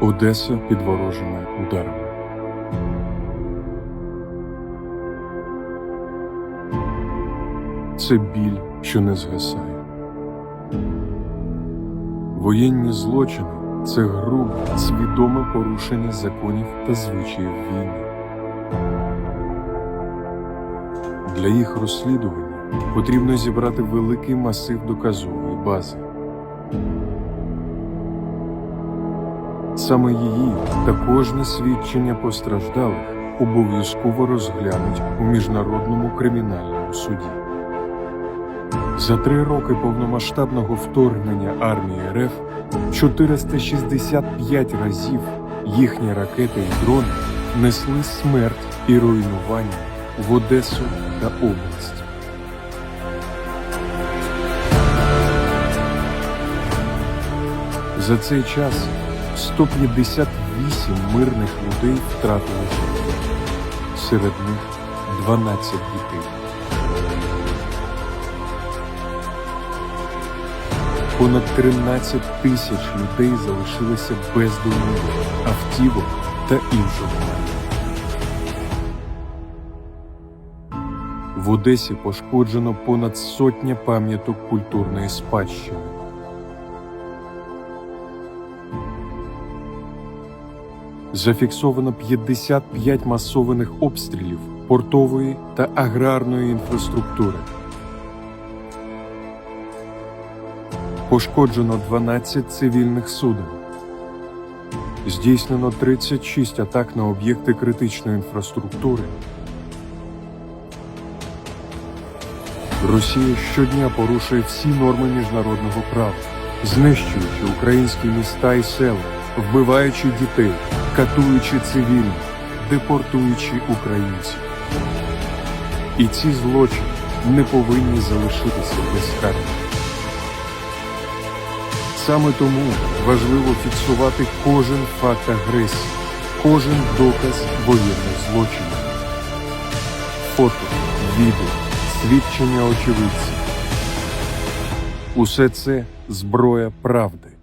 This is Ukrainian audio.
Одеса під ворожими ударами. Це біль, що не згасає. Воєнні злочини це грубе, свідоме порушення законів та звичаїв війни. Для їх розслідування потрібно зібрати великий масив доказової бази. Саме її та кожне свідчення постраждалих обов'язково розглянуть у міжнародному кримінальному суді. За три роки повномасштабного вторгнення армії РФ 465 разів їхні ракети і дрони несли смерть і руйнування в Одесу та область. За цей час 158 мирних людей втратили життя. Серед них 12 дітей. Понад 13 тисяч людей залишилися без домівок, автівок та іншого майна. В Одесі пошкоджено понад сотня пам'яток культурної спадщини. Зафіксовано 55 масованих обстрілів портової та аграрної інфраструктури. Пошкоджено 12 цивільних суден. Здійснено 36 атак на об'єкти критичної інфраструктури. Росія щодня порушує всі норми міжнародного права, знищуючи українські міста і села, вбиваючи дітей, катуючи цивільних, депортуючи українців. І ці злочини не повинні залишитися безкарними. Саме тому важливо фіксувати кожен факт агресії, кожен доказ воєнних злочинів. Фото, відео, свідчення очевидців. Усе це зброя правди.